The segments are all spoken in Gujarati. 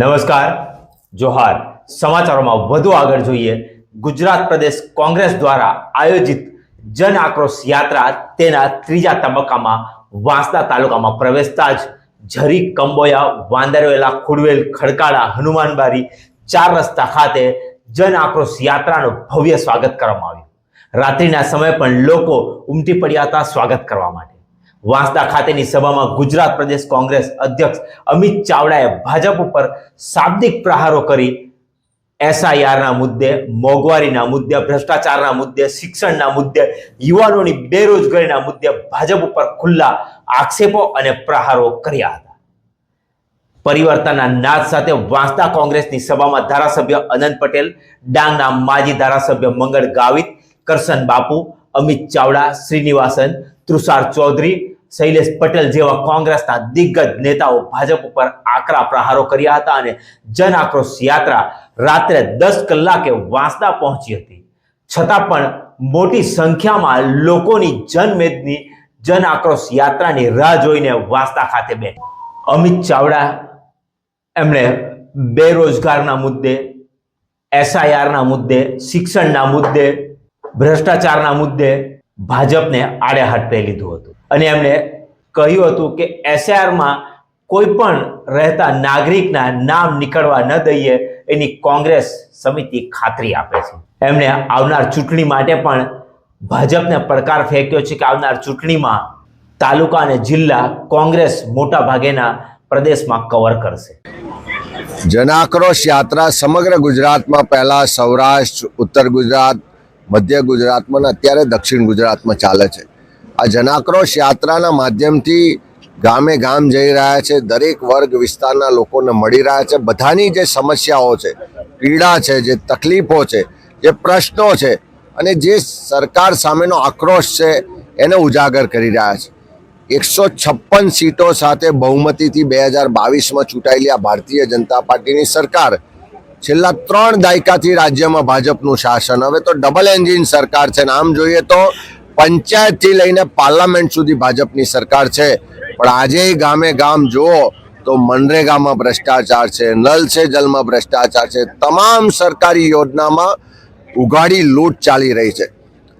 નમસ્કાર, જોહાર. સમાચારોમાં વધુ આગળ જોઈએ. ગુજરાત પ્રદેશ કોંગ્રેસ દ્વારા આયોજિત જન આક્રોશ યાત્રા તેના ત્રીજા તબક્કામાં વાંસદા તાલુકામાં પ્રવેશતા જ ઝરી, કંબોયા વાંદરવેલા ખુડવેલ, ખડકાળા, હનુમાનબારી, ચાર રસ્તા ખાતે જન આક્રોશ યાત્રાનું ભવ્ય સ્વાગત કરવામાં આવ્યું. રાત્રિના સમયે પણ લોકો ઉમટી પડ્યા હતા સ્વાગત કરવા માટે. વાંસદા ખાતેની સભામાં ગુજરાત પ્રદેશ કોંગ્રેસ અધ્યક્ષ અમિત ચાવડાએ ભાજપ ઉપર શાબ્દિક પ્રહારો કરી એસઆઈઆરના મુદ્દે, મોંઘવારીના મુદ્દે, ભ્રષ્ટાચારના મુદ્દે, શિક્ષણના મુદ્દે, યુવાનોની બેરોજગારીના મુદ્દે ભાજપ ઉપર ખુલ્લા આક્ષેપો અને પ્રહારો કર્યા હતા. પરિવર્તનના નાદ સાથે વાંસદા કોંગ્રેસની સભામાં ધારાસભ્ય અનંત પટેલ, ડાંગના માજી ધારાસભ્ય મંગળ ગાવિત, કરશન બાપુ અમિત ચાવડા, શ્રીનિવાસન, તુષાર ચૌધરી, શૈલેષ પટેલ જેવા કોંગ્રેસના દિગ્ગજ નેતાઓ ભાજપ ઉપર આકરા પ્રહારો કર્યા હતા અને જન આક્રોશ યાત્રા રાત્રે દસ કલાકે વાંસદા પહોંચી હતી. છતાં પણ મોટી સંખ્યામાં લોકોની જનમેદની જન આક્રોશ યાત્રાની રાહ જોઈને વાંસદા ખાતે બે અમિત ચાવડા એમણે બેરોજગારના મુદ્દે, એસઆઈઆરના મુદ્દે, શિક્ષણના મુદ્દે ભ્રષ્ટાચારના મુદ્દે ભાજપને આડે હાથે લીધું હતું. અને એમણે કહ્યું હતું કે એસઆરમાં કોઈ પણ રહેતા નાગરિકના નામ નીકળવા ન દઈએ, એની કોંગ્રેસ સમિતિ ખાતરી આપે છે. એમણે આવનાર ચૂંટણી માટે પણ ભાજપને પડકાર ફેંક્યો છે કે આવનાર ચૂંટણીમાં તાલુકા અને જિલ્લા કોંગ્રેસ મોટા ભાગેના પ્રદેશમાં કવર કરશે. જનાક્રોશ યાત્રા સમગ્ર ગુજરાતમાં પહેલા સૌરાષ્ટ્ર, ઉત્તર ગુજરાત મધ્ય ગુજરાતમાં અત્યારે દક્ષિણ ગુજરાતમાં ચાલે છે. આ જનાક્રોશ યાત્રાના માધ્યમથી ગામે ગામ જઈ રહ્યા છે. દરેક વર્ગ વિસ્તારના લોકોને મળી રહ્યા છે. બધાની જે સમસ્યાઓ છે, પીડા છે, જે તકલીફો છે, જે પ્રશ્નો છે અને જે સરકાર સામેનો આક્રોશ છે, એને ઉજાગર કરી રહ્યા છે. એકસો છપ્પન સીટો સાથે બહુમતીથી બે હજાર બાવીસમાં ચૂંટાયેલી આ ભારતીય જનતા પાર્ટીની સરકાર છેલ્લા ત્રણ દાયકાથી રાજ્યમાં ભાજપનું શાસન. હવે તો ડબલ એન્જિન સરકાર છે ને આમ જોઈએ તો પંચાયતથી લઈને પાર્લામેન્ટ સુધી ભાજપની સરકાર છે. પણ આજે ગામે ગામ જુઓ તો મનરેગામાં ભ્રષ્ટાચાર છે, નલ છે જલમાં ભ્રષ્ટાચાર છે. તમામ સરકારી યોજનામાં ઉઘાડી લૂંટ ચાલી રહી છે.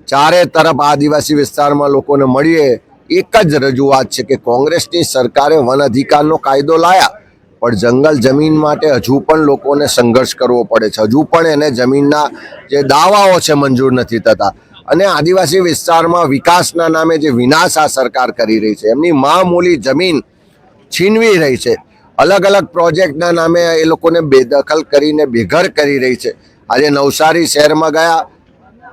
ચારે તરફ આદિવાસી વિસ્તારમાં લોકોને મળીએ. એક જ રજૂઆત છે કે કોંગ્રેસની સરકારે વન અધિકારનો કાયદો લાયા. પણ જંગલ જમીન માટે હજુ પણ લોકોને સંઘર્ષ કરવો પડે છે. હજુ પણ એને જમીનના જે દાવાઓ છે મંજૂર નથી થતા. અને આદિવાસી વિસ્તારમાં વિકાસના નામે જે વિનાશ આ સરકાર કરી રહી છે. એમની મામૂલી જમીન છીનવી રહી છે. અલગ અલગ પ્રોજેક્ટના નામે એ લોકોને બેદખલ કરીને બેઘર કરી રહી છે. આજે નવસારી શહેરમાં ગયા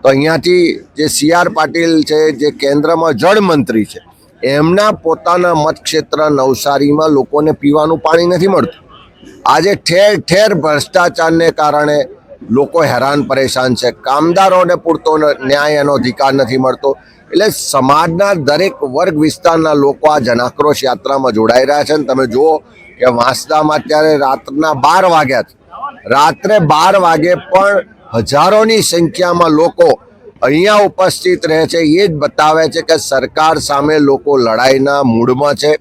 તો અહીંયાથી જે સી આર પાટીલ છે, જે કેન્દ્રમાં જળ મંત્રી છે એમના પોતાના મતક્ષેત્ર નવસારીમાં લોકોને પીવાનું પાણી નથી મળતું. આજે ઠેર ઠેર ભ્રષ્ટાચારને કારણે લોકો હેરાન પરેશાન છે. કામદારોને પૂરતો ન- ન્યાય એનો અધિકાર નથી મળતો. એટલે સમાજના દરેક વર્ગ વિસ્તારના લોકો આ જનાક્રોશ યાત્રામાં જોડાઈ રહ્યા છે. અને તમે જુઓ કે વાંસદામાં અત્યારે રાતના બાર વાગ્યા છે. રાત્રે બાર વાગે પણ હજારોની સંખ્યામાં લોકો અહીંયા ઉપસ્થિત રહે છે, એ જ બતાવે છે કે સરકાર સામે લોકો લડાઈના મૂડમાં છે.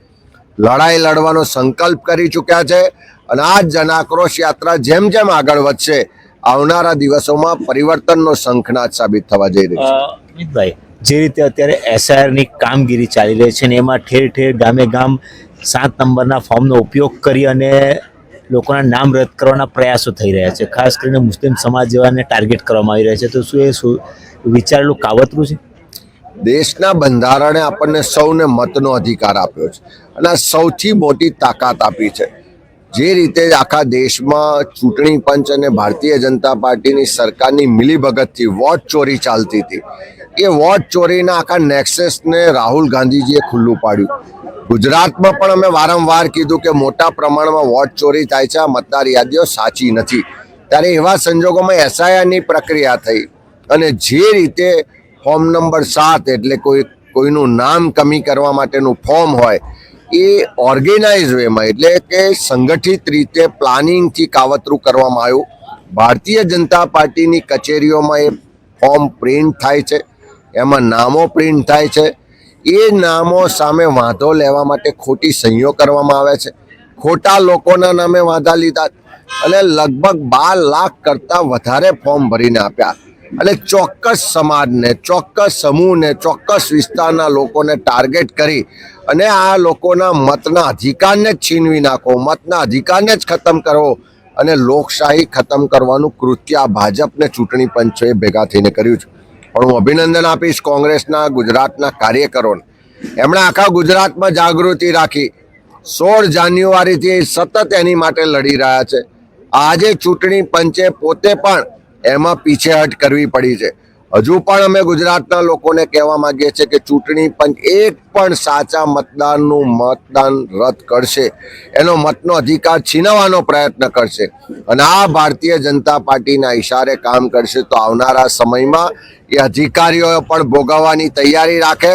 લડાઈ લડવાનો સંકલ્પ કરી ચૂક્યા છે અને આ જનાક્રોશ યાત્રા જેમ જેમ આગળ વધશે, આવનારા દિવસોમાં પરિવર્તનનો શંખનાદ સાબિત થવા જઈ રહ્યો છે. અમિતભાઈ જે રીતે અત્યારે એસઆઈઆરની કામગીરી ચાલી રહી છે ને એમાં ઠેર ઠેર ગામે ગામ સાત નંબરના ફોર્મનો ઉપયોગ કરી અને લોકોના નામ રદ કરવાના પ્રયાસો થઈ રહ્યા છે. ખાસ કરીને મુસ્લિમ સમાજ જેવાને ટાર્ગેટ કરવામાં આવી રહ્યા છે. તો શું એ શું વિચારેલું કાવતરું છે? દેશના બંધારણે આપણને સૌને મતનો અધિકાર આપ્યો છે અને આ સૌથી મોટી તાકાત આપી છે. જે રીતે આખા દેશમાં ચૂંટણી પંચ અને ભારતીય જનતા પાર્ટીની સરકારની મિલીભગતથી વોટ ચોરી ચાલતી હતી. એ વોટ ચોરીના આખા નેક્સસને રાહુલ ગાંધીજીએ ખુલ્લું પાડ્યું. ગુજરાતમાં પણ અમે વારંવાર કીધું કે મોટા પ્રમાણમાં વોટ ચોરી થાય છે, આ મતદાર યાદીઓ સાચી નથી. ત્યારે એવા સંજોગોમાં એસઆઈઆરની પ્રક્રિયા થઈ અને જે રીતે ફોર્મ નંબર સાત એટલે કોઈ, કોઈનું નામ કમી કરવા માટેનું ફોર્મ હોય, એ ઓર્ગેનાઇઝ વેમાં એટલે કે સંગઠિત રીતે પ્લાનિંગથી કાવતરું કરવામાં આવ્યું. ભારતીય જનતા પાર્ટીની કચેરીઓમાં એ ફોર્મ પ્રિન્ટ થાય છે, એમાં નામો પ્રિન્ટ થાય છે એ નામો સામે વાંધો લેવા માટે ખોટી સહીઓ કરવામાં આવે છે. ખોટા લોકોના નામે વાંધા લીધા અને લગભગ બાર લાખ કરતાં વધારે ફોર્મ ભરીને આપ્યા. અને ચોક્કસ સમાજને, ચોક્કસ સમૂહને, ચોક્કસ વિસ્તારના લોકોને ટાર્ગેટ કરી અને આ લોકોના મતના અધિકારને જ છીનવી નાખો, મતના અધિકારને જ ખતમ કરવો અને લોકશાહી ખતમ કરવાનું કૃત્ય ભાજપને ચૂંટણી પંચે ભેગા થઈને કર્યું છે. પણ હું અભિનંદન આપીશ કોંગ્રેસના ગુજરાતના કાર્યકરોને. એમણે આખા ગુજરાતમાં જાગૃતિ રાખી. સોળ જાન્યુઆરીથી સતત એની માટે લડી રહ્યા છે. આજે ચૂંટણી પંચે પોતે પણ એમાં પીછેહટ કરવી પડી છે. હજુ પણ અમે ગુજરાતના લોકોને કહેવા માંગીએ છીએ કે ચૂંટણી પંચ એક પણ સાચા મતદાનનું મતદાન રદ કરશે. એનો મતનો અધિકાર છીનવવાનો પ્રયત્ન કરશે. અને આ ભારતીય જનતા પાર્ટીના ઈશારે કામ કરશે તો આવનારા સમયમાં એ અધિકારીઓ પણ ભોગવવાની તૈયારી રાખે.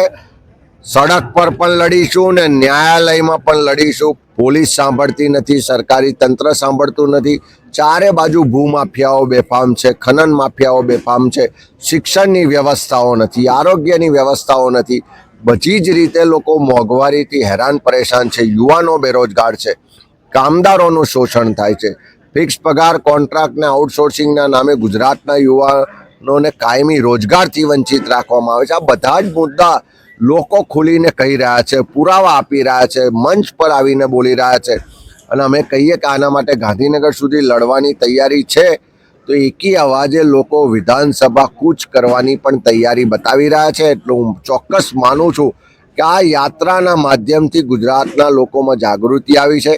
સડક પર પણ લડીશું ને ન્યાયાલયમાં પણ લડીશું. પોલીસ સાંભળતી નથી, સરકારી તંત્ર સાંભળતું નથી. ચારે બાજુ ભૂમાફિયાઓ બેફામ છે, ખનન માફિયાઓ બેફામ છે, શિક્ષણની વ્યવસ્થાઓ નથી, આરોગ્યની વ્યવસ્થાઓ નથી. બધી જ રીતે લોકો મોંઘવારીથી હેરાન પરેશાન છે, યુવાનો બેરોજગાર છે, કામદારોનું શોષણ થાય છે. ફિક્સ પગાર કોન્ટ્રાક્ટને આઉટસોર્સિંગના નામે ગુજરાતના યુવાનોને કાયમી રોજગારથી વંચિત રાખવામાં આવે છે. આ બધા જ મુદ્દા લોકો ખુલીને કહી રહ્યા છે, પુરાવા આપી રહ્યા છે, મંચ પર આવીને બોલી રહ્યા છે. અને અમે કહીએ કે આના માટે ગાંધીનગર સુધી લડવાની તૈયારી છે. તો એકી અવાજે લોકો વિધાનસભા કૂચ કરવાની પણ તૈયારી બતાવી રહ્યા છે. એટલું હું ચોક્કસ માનું છું કે આ યાત્રાના માધ્યમથી ગુજરાતના લોકોમાં જાગૃતિ આવી છે.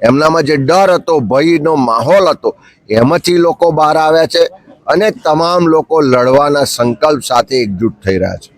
એમનામાં જે ડર હતો, ભયનો માહોલ હતો, એમાંથી લોકો બહાર આવ્યા છે અને તમામ લોકો લડવાના સંકલ્પ સાથે એકજૂટ થઈ રહ્યા છે.